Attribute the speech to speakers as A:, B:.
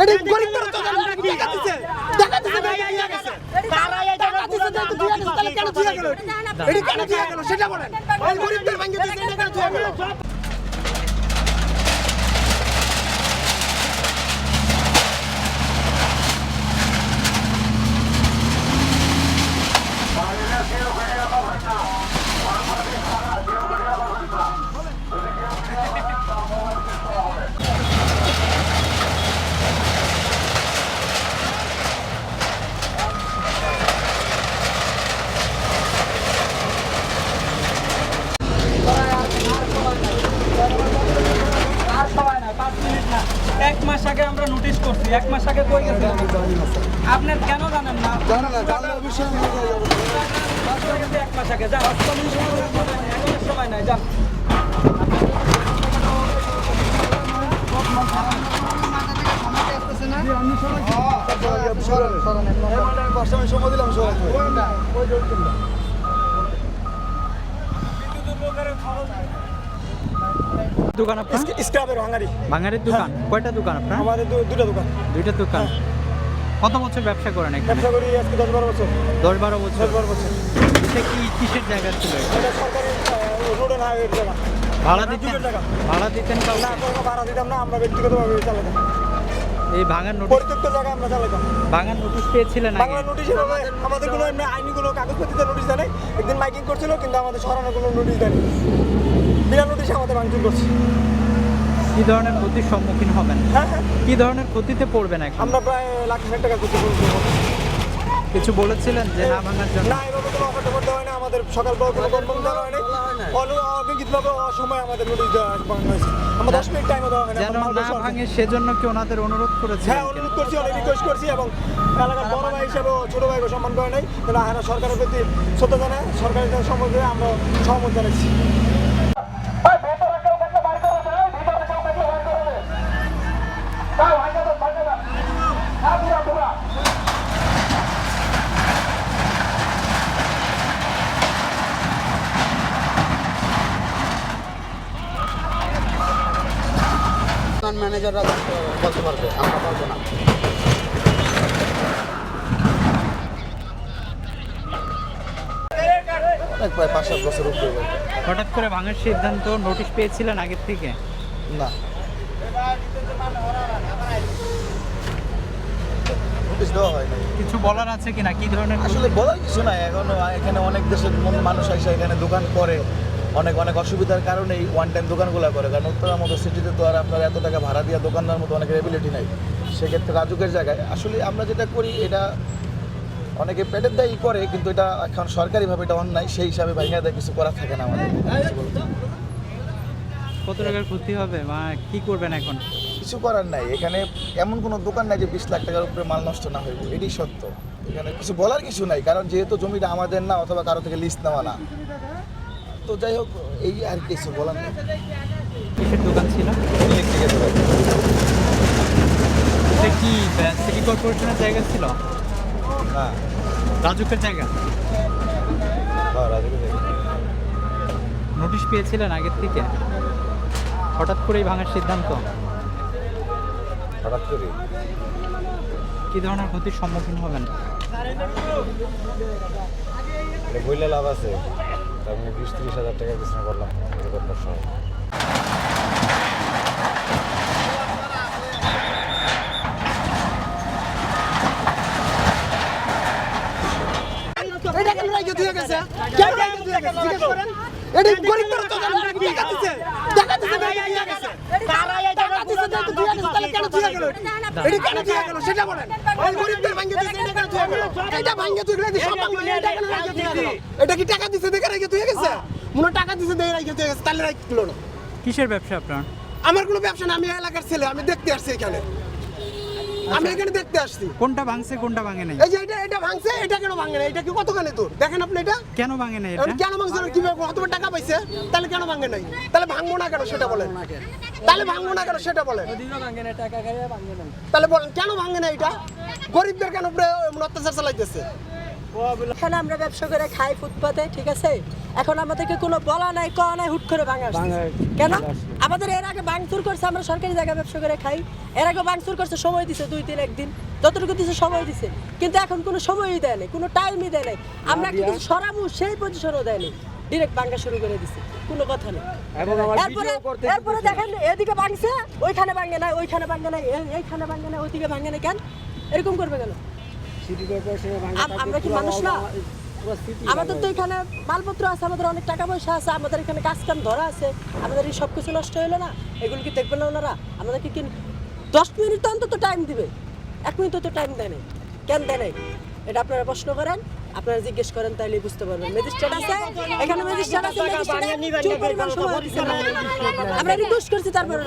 A: এটা গরিবদের তো টাকা দিছে টাকা দিছে দিয়ে গেছে। টাকা দিছে না দিয়ে গেছে, তাহলে কেন দিয়ে গেল এটা? কেন দিয়ে গেল, সেটা বলেন। এই গরিবদের ভাঙে দিছে, এটা কেন দিয়ে গেল?
B: আর সময় না পাঁচ মিনিট না এক মাস আগে আমরা নোটিশ করছি এক মাস আগে কই গেছে আপনার কেন জানেন না?
A: জানা না জানলে
B: দিয়ে এক মাস আগে যা এখনও সময় নাই যা।
A: সময় দিলাম সবাই
C: দোকান আপনার?
A: স্ক্রাবের ভাঙারি।
C: বাঙালির দোকান? কয়টা দোকান আপনার?
A: আমাদের দুটো দোকান।
C: দুইটা দোকান। কত বছর ব্যবসা করেন এখানে?
A: ব্যবসা করি আজকে দশ বারো বছর।
C: দশ বারো বছর।
A: দশ বারো বছর।
C: এটা কি কিসের জায়গা ছিল এটা?
A: সরকারি রোডে না এর জায়গা।
C: ভাড়া দিতেন? ভাড়া দিতেন
A: না কোনো ভাড়া দিতাম না আমরা ব্যক্তিগতভাবে চালাতাম।
C: এই ভাঙার নোটিশ
A: পরিত্যক্ত জায়গা আমরা চালাতাম।
C: ভাঙার নোটিশ পেয়েছিলেন আগে?
A: বাংলা নোটিশ আমাদের কোনো এমনি আইনি কোনো কাগজপত্রিতে নোটিশ দেয় একদিন মাইকিং করছিল কিন্তু আমাদের সরানোর কোনো নোটিশ দেয়নি বিনা নোটিশে আমাদের ভাঙচুর করছে।
C: কি ধরনের ক্ষতির সম্মুখীন হবেন?
A: হ্যাঁ হ্যাঁ।
C: কি ধরনের ক্ষতিতে পড়বেন এখন?
A: আমরা প্রায় লাখ লাখ টাকা করতে বলব
C: কিছু বলেছিলেন যে না ভাঙার জন্য?
A: না এভাবে কোনো অফার টফার দেওয়া হয় না। আমাদের সকাল পর কোনো কনফার্ম দেওয়া হয়নি অন- অবিহিতভাবে অসময়ে আমাদের নোটিশ দেওয়া হয়নি আমরা দশ মিনিট টাইমও দেওয়া হয়নি
C: যেন না ভাঙে সেজন্য কি ওনাদের অনুরোধ করেছে
A: হ্যাঁ অনুরোধ করছি অনেক রিকোয়েস্ট করছি এবং এলাকার বড় ভাই হিসেবে ছোট ভাইকে সম্মান করে নাই। কিন্তু সরকারের প্রতি শ্রদ্ধা জানায়। সরকারের সম্বন্ধে আমরা সহমত জানাচ্ছি।
D: ম্যানেজাররা বলতে পারবে আমরা পারব না। প্রায় পাঁচ সাত বছর উপরে
C: হঠাৎ করে ভাঙার সিদ্ধান্ত নোটিশ পেয়েছিলেন আগের থেকে?
D: না। নোটিশ দেওয়া হয় না
C: কিছু বলার আছে কিনা? কি ধরনের
D: আসলে বলার কিছু নাই। এখনও এখানে অনেক দেশের মানুষ আসে এখানে দোকান করে। অনেক অনেক অসুবিধার কারণে এই ওয়ান টাইম দোকানগুলো করে কারণ উত্তরার মতো সিটিতে তো আর আপনার এত টাকা ভাড়া দিয়ে দোকানদার মতো অনেক রেবিলিটি নাই। সেক্ষেত্রে রাজুকের জায়গায় আসলে আমরা যেটা করি এটা অনেকে পেটের দায়ী করে কিন্তু এটা এখন সরকারিভাবে এটা অন্যায় সেই হিসাবে ভাইঙ্গা দেয় কিছু করার থাকে না আমাদের।
C: কত টাকার ক্ষতি হবে? বা কি করবেন এখন?
D: কিছু করার নাই। এখানে এমন কোনো দোকান নাই যে বিশ লাখ টাকার উপরে মাল নষ্ট না হইব এটাই সত্য। এখানে কিছু বলার কিছু নাই কারণ যেহেতু জমিটা আমাদের না অথবা কারও থেকে লিস্ট নেওয়া না। তো যাই হোক এই আর কিছু বলার নেই।
C: কিসের দোকান ছিল?
D: ইলেকট্রিকের দোকান।
C: এটা কি সিটি কর্পোরেশনের জায়গা ছিল?
D: হ্যাঁ
C: রাজুকের জায়গা?
D: হ্যাঁ রাজুকের দোকান।
C: নোটিশ পেয়েছিলেন আগের থেকে? হঠাৎ করেই ভাঙার সিদ্ধান্ত?
D: হঠাৎ করে
C: কি ধরনের ক্ষতির সম্মুখীন হবেন?
D: বইলে লাভ আছে। আমি বিশ ত্রিশ হাজার টাকা বিছনা করলাম দোকানদার সহ
A: কেন দিয়ে গেল কেন দিয়ে সেটা বলেন। গরিবদের এটা ভাঙ্গে এটা তুই রেখে সব এটা কেন রেখে তুই গেল এটা কি টাকা দিছে দেখে রেখে তুই গেছে? মনে হয় টাকা দিছে দেখে রেখে তুই গেছে তাহলে না।
C: কিসের ব্যবসা আপনার?
A: আমার কোনো ব্যবসা না আমি এলাকার ছেলে আমি দেখতে আসছি এখানে। আমি এখানে দেখতে আসছি।
C: কোনটা ভাঙছে কোনটা ভাঙে নাই?
A: এই যে এটা এটা ভাঙছে এটা কেন ভাঙে না এটা কি কতখানি তোর? দেখেন আপনি এটা।
C: কেন ভাঙে নাই এটা?
A: কেন ভাঙছে? না? কীভাবে অতবার টাকা পাইছে তাহলে কেন ভাঙে নাই? তাহলে ভাঙবো না কেন সেটা বলেন। তাহলে ভাঙবো না কেন সেটা বলেন। তাহলে বলেন কেন ভাঙে না এটা? গরিবদের কেন উপরে অত্যাচার চালাইতেছে?
E: এখানে আমরা ব্যবসা করে খাই ফুটপাতে ঠিক আছে? এখন আমাদেরকে কোনো বলা নাই কওয়া নাই হুট করে ভাঙা কেন? আমাদের এর আগে ভাঙচুর করছে আমরা সরকারি জায়গায় ব্যবসা করে খাই। এর আগে ভাঙচুর করছে সময় দিছে দুই দিন একদিন। যতটুকু দিছে সময় দিছে। কিন্তু এখন কোনো সময়ই দেয় নাই কোনো টাইমই দেয় নাই। আমরা কিছু সরাবো? সেই পজিশনও দেয়নি ডিরেক্ট ভাঙা শুরু করে দিছে কোনো কথা নেই। এরপরে এরপরে দেখেন এদিকে ভাঙছে ওইখানে ভাঙে না ওইখানে ভাঙে না এইখানে ভাঙে না ওইদিকে ভাঙে না কেন? এরকম করবে কেন? আমরা কি মানুষ না? আমাদের তো এখানে মালপত্র আছে আমাদের অনেক টাকা পয়সা আছে আমাদের এখানে কাজ কাম ধরা আছে আমাদের এই সব কিছু নষ্ট হলো না। এগুলো কি দেখবেন না ওনারা? আমাদেরকে কি দশ মিনিট তো অন্তত টাইম দিবে। এক মিনিট তো টাইম দেয় নাই। কেন দেয় নাই? এটা আপনারা প্রশ্ন করেন আপনারা জিজ্ঞেস করেন তাইলে বুঝতে পারবেন। ম্যাজিস্ট্রেট আছে? এখানে ম্যাজিস্ট্রেট আছে। আমরা রিকোয়েস্ট করছি তারপরে।